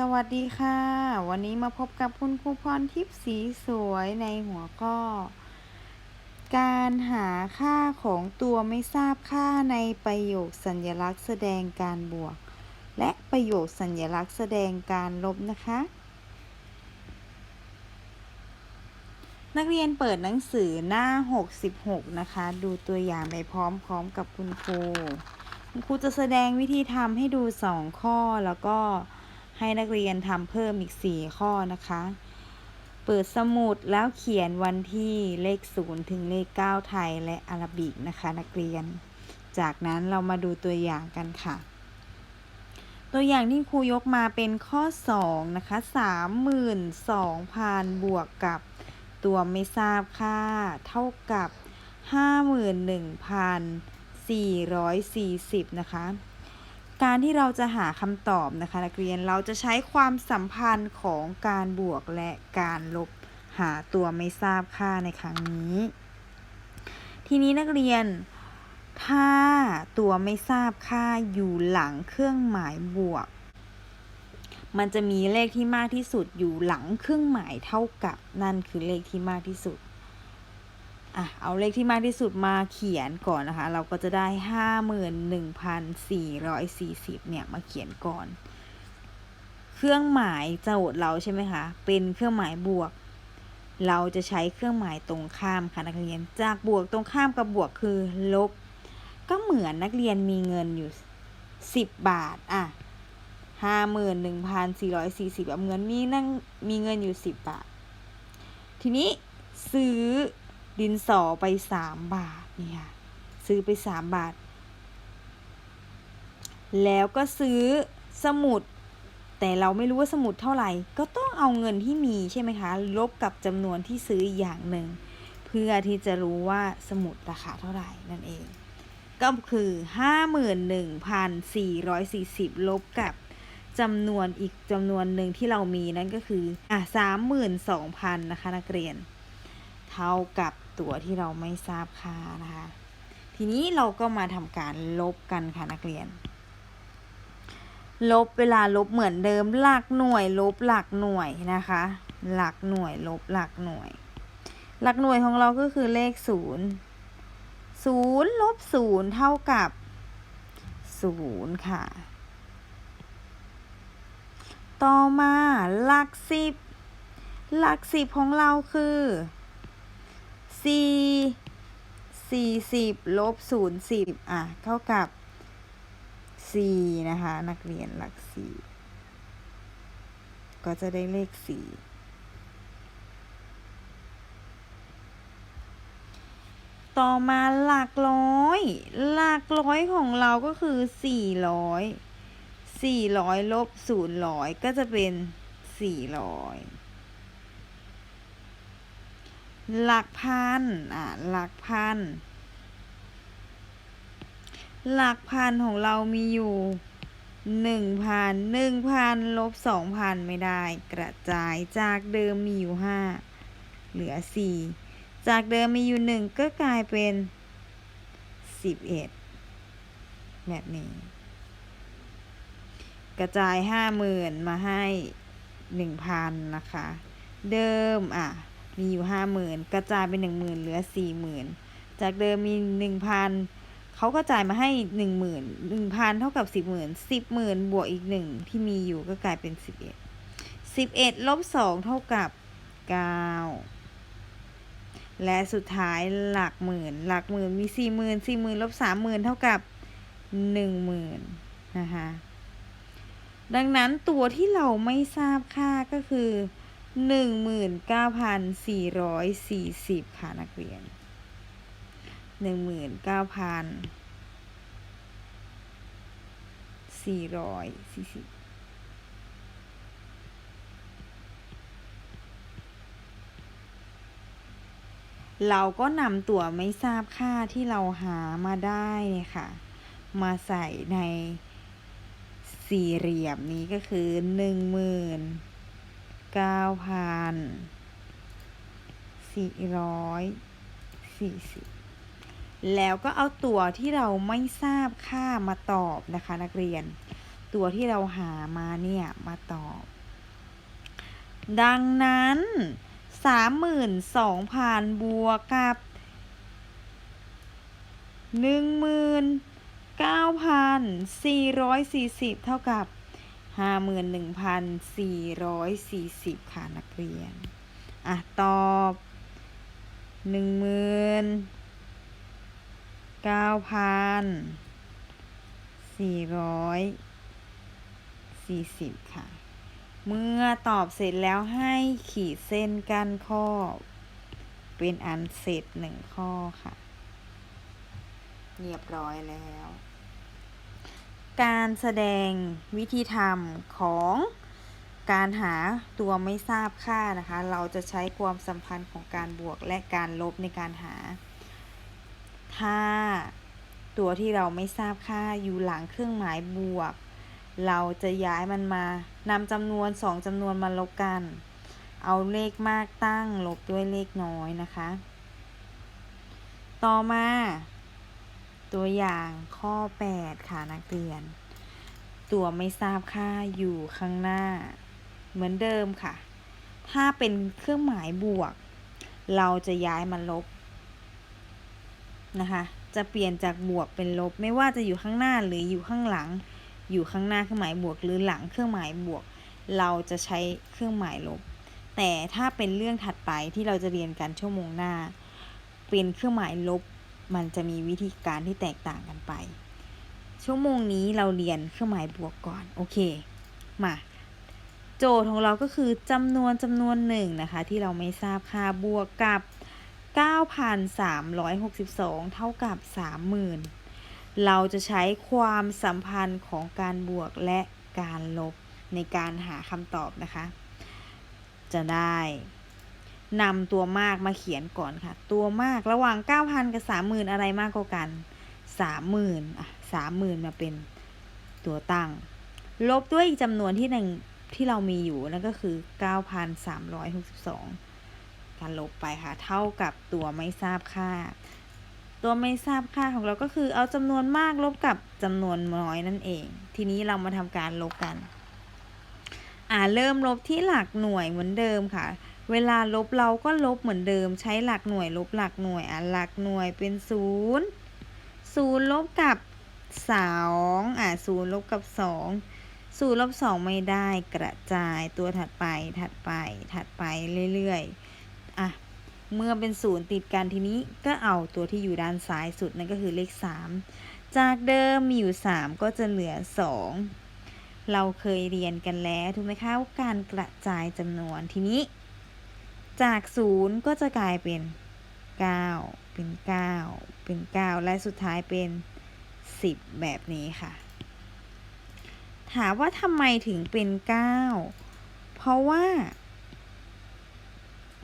สวัสดีค่ะ วันนี้มาพบกับคุณครูพรทิพย์สีสวยในหัวข้อ การหาค่าของตัวไม่ทราบค่าในประโยคสัญลักษณ์แสดงการบวก และประโยคสัญลักษณ์แสดงการลบนะคะ นักเรียนเปิดหนังสือหน้า 66 นะคะ ดูตัวอย่างไปพร้อมๆกับคุณครู คุณครูจะแสดงวิธีทำให้ดู 2 ข้อแล้วก็ ให้นักเรียนทำเพิ่มอีก 4 ข้อนะคะ เปิดสมุดแล้วเขียนวันที่เลข 0 ถึงเลข 9 ไทยและอาราบิกนะคะ นักเรียน จากนั้นเรามาดูตัวอย่างกันค่ะ ตัวอย่างที่ครูยกมาเป็นข้อ 2 นะคะ 32,000 บวกกับตัวไม่ทราบค่า เท่ากับ 51,440 นะคะ การที่เราจะหาคำตอบนะคะนักเรียนเราจะใช้ความสัมพันธ์ของการบวกและการลบหาตัวไม่ทราบค่าในครั้งนี้ ทีนี้นักเรียนถ้าตัวไม่ทราบค่าอยู่หลังเครื่องหมายบวก มันจะมีเลขที่มากที่สุดอยู่หลังเครื่องหมายเท่ากับนั่นคือเลขที่มากที่สุด อะเอาเลขที่มากที่สุดมาเขียนก่อนนะคะ เราก็จะได้ 51,440 เนี่ยมาเขียนก่อน เครื่องหมายโจทย์เราใช่ไหมคะ เป็นเครื่องหมายบวก เราจะใช้เครื่องหมายตรงข้ามค่ะนักเรียน จากบวกตรงข้ามกับบวกคือลบ ก็เหมือนนักเรียนมีเงินอยู่ 10 บาท อะ 51,440แบบเงินมีนั่งมีเงินอยู่ 10 บาท ทีนี้ซื้อ ดินสอไป3บาทนี่ค่ะซื้อไป3บาท แล้วก็ซื้อสมุด แต่เราไม่รู้ว่าสมุดเท่าไหร่ ก็ต้องเอาเงินที่มีใช่ไหมคะ ลบกับจำนวนที่ซื้ออย่างหนึ่ง เพื่อที่จะรู้ว่าสมุดราคาเท่าไหร่นั่นเอง ก็คือ 51,440 ลบกับจำนวนอีกจำนวนหนึ่งที่เรามีนั่นก็คืออะ32,000 นะคะนักเรียน เท่ากับ ตัวที่เราไม่ทราบค่านะคะ ทีนี้เราก็มาทำการลบกันค่ะนักเรียน ลบเวลาลบเหมือนเดิมหลักหน่วย ลบหลักหน่วยนะคะ หลักหน่วย ลบหลักหน่วย หลักหน่วยของเราก็คือเลขศูนย์ศูนย์ลบศูนย์เท่ากับศูนย์ค่ะ ต่อมาหลักสิบหลักสิบของเราคือ สี่สี่สิบลบศูนย์สิบอะ เท่ากับสี่นะคะ นักเรียนหลักสี่ก็จะได้เลขสี่ต่อมาหลักร้อย หลักร้อยของเราก็คือสี่ร้อยสี่ร้อยลบศูนย์ร้อยก็จะเป็นสี่ร้อย หลักพันอะหลักพัน หลักพันของเรามีอยู่หนึ่งพันหนึ่งพันลบสองพันไม่ได้ กระจายจากเดิมมีอยู่ห้าเหลือสี่จากเดิมมีอยู่หนึ่งก็กลายเป็นสิบเอ็ดแบบนี้ กระจายห้าหมื่นมาให้หนึ่งพันนะคะ เดิมอะ มีอยู่ห้าหมื่นกระจายเป็นหนึ่งหมื่นเหลือสี่หมื่นจากเดิมมีหนึ่งพันเขาก็จ่ายมาให้หนึ่งหมื่นหนึ่งพันเท่ากับสิบหมื่นสิบหมื่นบวกอีกหนึ่งที่มีอยู่ก็กลายเป็นสิบเอ็ดสิบเอ็ดลบสองเท่ากับเก้าและสุดท้ายหลักหมื่น หลักหมื่นมีสี่หมื่นสี่หมื่นลบสามหมื่นเท่ากับหนึ่งหมื่นนะคะดังนั้นตัวที่เราไม่ทราบค่าก็คือ หนึ่งหมื่นเก้าพันสี่ร้อยสี่สิบค่ะนักเรียนหนึ่งหมื่นเก้าพันสี่ร้อยสี่สิบเราก็นำตัวไม่ทราบค่าที่เราหามาได้เนี่ยค่ะ มาใส่ในสี่เหลี่ยมนี้ก็คือหนึ่งหมื่น เก้าพันสี่ร้อยสี่สิบแล้วก็เอาตัวที่เราไม่ทราบค่ามาตอบนะคะ นักเรียน ตัวที่เราหามาเนี่ยมาตอบ ดังนั้นสามหมื่นสองพันบวกกับหนึ่งหมื่นเก้าพันสี่ร้อยสี่สิบเท่ากับ ห้าหมื่นหนึ่งพันสี่ร้อยสี่สิบค่ะนักเรียน อะ ตอบหนึ่งหมื่นเก้าพันสี่ร้อยสี่สิบค่ะ เมื่อตอบเสร็จแล้วให้ขีดเส้นกั้นข้อ เป็นอันเสร็จหนึ่งข้อค่ะ เรียบร้อยแล้ว การแสดงวิธีทำของการหาตัวไม่ทราบค่านะคะ เราจะใช้ความสัมพันธ์ของการบวกและการลบในการหา ถ้าตัวที่เราไม่ทราบค่าอยู่หลังเครื่องหมายบวก เราจะย้ายมันมานำจำนวนสองจำนวนมาลบกัน เอาเลขมากตั้งลบด้วยเลขน้อยนะคะ ต่อมา ตัวอย่างข้อ 8 ค่ะนักเรียน ตัวไม่ทราบค่าอยู่ข้างหน้า เหมือนเดิมค่ะ ถ้าเป็นเครื่องหมายบวก เราจะย้ายมันลบนะคะ จะเปลี่ยนจากบวกเป็นลบ ไม่ว่าจะอยู่ข้างหน้าหรืออยู่ข้างหลัง อยู่ข้างหน้าเครื่องหมายบวก หรือหลังเครื่องหมายบวก เราจะใช้เครื่องหมายลบ แต่ถ้าเป็นเรื่องถัดไปที่เราจะเรียนกันชั่วโมงหน้า เป็นเครื่องหมายลบ มันจะมีวิธีการที่แตกต่างกันไป ชั่วโมงนี้เราเรียนเครื่องหมายบวกก่อน โอเค มา โจทย์ของเราก็คือจำนวนจำนวนหนึ่งนะคะ ที่เราไม่ทราบค่าบวกกับ 9,362 เท่ากับ 30,000 เราจะใช้ความสัมพันธ์ของการบวกและการลบในการหาคำตอบนะคะ จะได้ นำตัวมากมาเขียนก่อนค่ะ ตัวมากระหว่าง 9,000 กับ 30,000 อะไรมากกว่ากัน 30,000อะ30,000 มาเป็นตัวตั้ง ลบด้วยอีกจำนวนที่หนึ่งที่เรามีอยู่ นั่นก็คือ 9,362 การลบไปค่ะ เท่ากับตัวไม่ทราบค่า ตัวไม่ทราบค่าของเราก็คือเอาจำนวนมากลบกับจำนวนน้อยนั่นเอง ทีนี้เรามาทำการลบกัน อ่าเริ่มลบที่หลักหน่วยเหมือนเดิมค่ะ เวลาลบเราก็ลบเหมือนเดิม ใช้หลักหน่วยลบหลักหน่วย อะ หลักหน่วยเป็นศูนย์ศูนย์ลบกับสองอะศูนย์ลบกับสองศูนย์ลบสองไม่ได้กระจายตัวถัดไปถัดไปถัดไปเรื่อยๆ อะ เมื่อเป็นศูนย์ติดกันทีนี้ก็เอาตัวที่อยู่ด้านซ้ายสุดนั่นก็คือเลข3จากเดิมมีอยู่3ก็จะเหลือ2เราเคยเรียนกันแล้วถูกไหมคะว่าการกระจายจำนวนทีนี้ จาก 0 ก็จะกลายเป็น 9 เป็น 9 เป็น 9 และสุดท้ายเป็น 10 แบบนี้ค่ะ ถามว่าทำไมถึงเป็น 9 เพราะว่า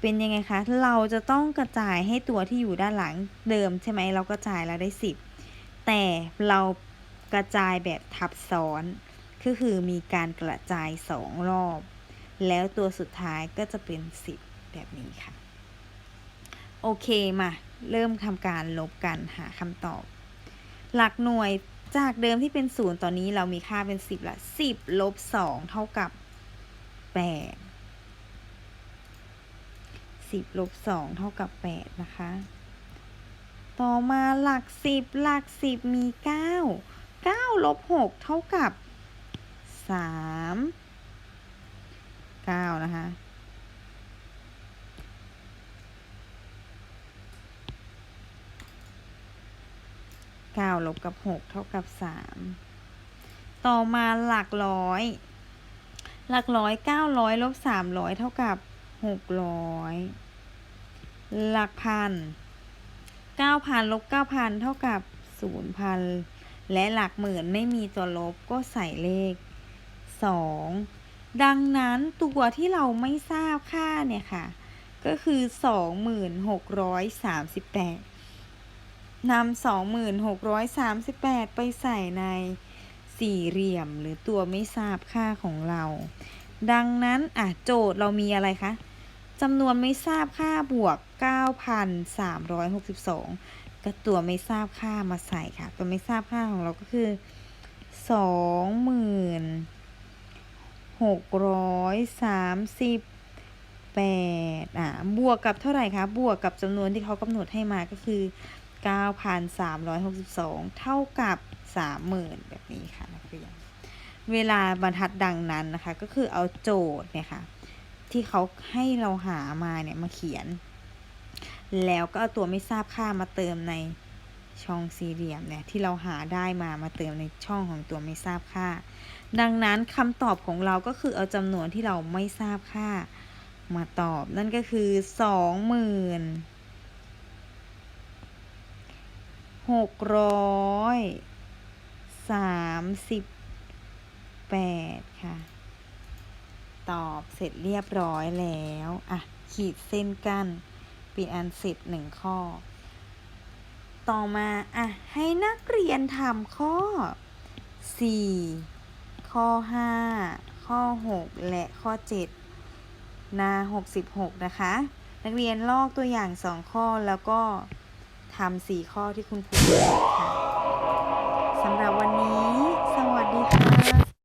เป็นยังไงคะ เราจะต้องกระจายให้ตัวที่อยู่ด้านหลังเดิมใช่ไหมเรากระจายแล้วได้ 10 แต่เรากระจายแบบทับซ้อนก็คือมีการกระจายสองรอบ แล้วตัวสุดท้ายก็จะเป็น 10 แบบนี้ค่ะ โอเคมา เริ่มทำการลบกันหาคำตอบ หลักหน่วยจากเดิมที่เป็น0ตอนนี้เรามีค่าเป็น 10ละ10ลบ2เท่ากับ8 10ลบ2เท่ากับ8นะคะ ต่อมาหลัก 10 หลัก 10 มี 9 9ลบ6เท่ากับ 3 9 นะคะ 9ลบกับ 6 เท่ากับ 3 ต่อมาหลักร้อย หลักร้อย 900ลบ300 เท่ากับ 600 หลักพัน 9,000ลบ9,000 เท่ากับ 0,000 และหลักหมื่นไม่มีตัวลบก็ใส่เลข 2 ดังนั้นตัวที่เราไม่ทราบค่าเนี่ยค่ะ ก็คือ 2638 นำ2638 ไปใส่ในสี่เหลี่ยมหรือตัวไม่ทราบค่าของเรา ดังนั้นอะโจทย์เรามีอะไรคะจำนวนไม่ทราบค่าบวก 9,362 ก็ตัวไม่ทราบค่ามาใส่ค่ะ ตัวไม่ทราบค่าของเราก็คือสองหมื่นหกร้อยสามสิบแปดอะบวกกับเท่าไหร่คะ บวกกับจำนวนที่เขากำหนดให้มาก็คือ 9,362 เท่ากับ 30,000 แบบนี้ค่ะนักเรียน เวลาบรรทัดดังนั้นนะคะ ก็คือเอาโจทย์เนี่ยค่ะ ที่เขาให้เราหามาเนี่ยมาเขียน แล้วก็เอาตัวไม่ทราบค่ามาเติมในช่องสี่เหลี่ยมเนี่ยที่เราหาได้มามาเติมในช่องของตัวไม่ทราบค่า ดังนั้นคำตอบของเราก็คือเอาจำนวนที่เราไม่ทราบค่ามาตอบนั่นก็คือสองหมื่น หกร้อยสามสิบแปดค่ะ ตอบเสร็จเรียบร้อยแล้ว อะ ขีดเส้นกั้นเป็นอันเสร็จหนึ่งข้อ ต่อมา อะ ให้นักเรียนทำข้อ4ข้อ5ข้อ6และข้อ7หน้า66นะคะ นักเรียนลอกตัวอย่าง2ข้อแล้วก็ ทำสี่ข้อที่คุณครูบอกค่ะสำหรับ